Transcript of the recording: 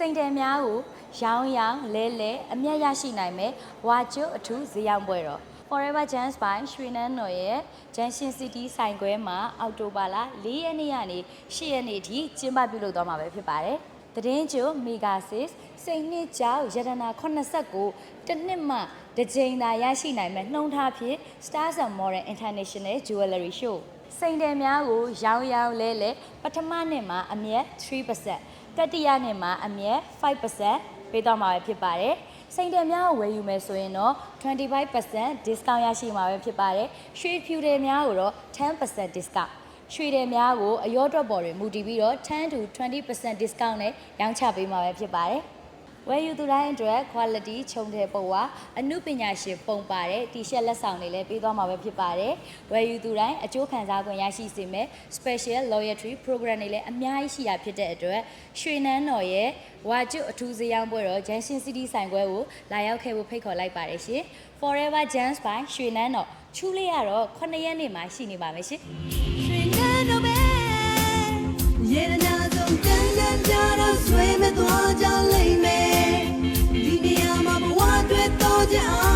စိန်တယ်များကိုရောင်းရောင်းလဲလဲအမျက်ရရှိနိုင်မယ်ဝါကျွတ်အထူးဈေးရောင်းပွဲတော် Forever Jams by ရွှေနန်းတော်ရဲ့ Junction City ဆိုင်ခွဲမှာအောက်တိုဘာလ၄ရက်နေ့ကနေ၈ရက်နေ့အထိကျင်းပပြုလုပ်သွားမှာပဲဖြစ်ပါတယ်။သတင်းကျို Mega Sis စိန်နှစ်ကြောက်ရတနာ89တစ်နှစ်မှတစ်ကြိမ်သာရရှိနိုင်မဲ့နှုံထားဖြင့် Stars and Modern International Jewelry Show စိန်တယ်များကိုရောင်းရောင်းလဲလဲပထမနှစ်မှာအမြက်3% တတိယနှစ်မှာအမြက်5%ပေးသွားမှာပဲဖြစ်ပါတယ်။စိန်တယ်များကိုဝယ်ယူမယ်ဆိုရင်တော့25% discount ရရှိမှာပဲဖြစ်ပါတယ်။ရွှေဖြူတယ်များကိုတော့10% discount ရွှေတယ်များကိုအရောတွက်ပေါ်တွင်မူတည်ပြီးတော့10 to 20% discount နဲ့ရောင်းချပေးမှာပဲဖြစ်ပါတယ်။ ဝယ်ယူသူတိုင်းအတွက် quality ခြုံတယ်ပုံဝါအမှုပညာရှင်ပုံပါတဲ့ T-shirt လက်ဆောင်တွေလည်းပေးသွားမှာပဲဖြစ်ပါတယ်။ဝယ်ယူသူတိုင်းအကျိုးခံစား권ရရှိစေမယ် special loyalty program တွေလည်းအများကြီးရှိရဖြစ်တဲ့အတွက်ရွှေနန်းတော်ရဲ့ဝါကျွတ်အထူးဈေးရောင်းပွဲတော် Junction City ဆိုင်ခွဲကိုလာရောက်ခဲ့ဖို့ဖိတ်ခေါ်လိုက်ပါတယ်ရှင်။ Forever Gems by ရွှေနန်းတော်ချူလေးကတော့9ရက်နေ့မှာရှိနေပါမယ်ရှင်။ရွှေနန်းတော့ပဲရေန Oh yeah.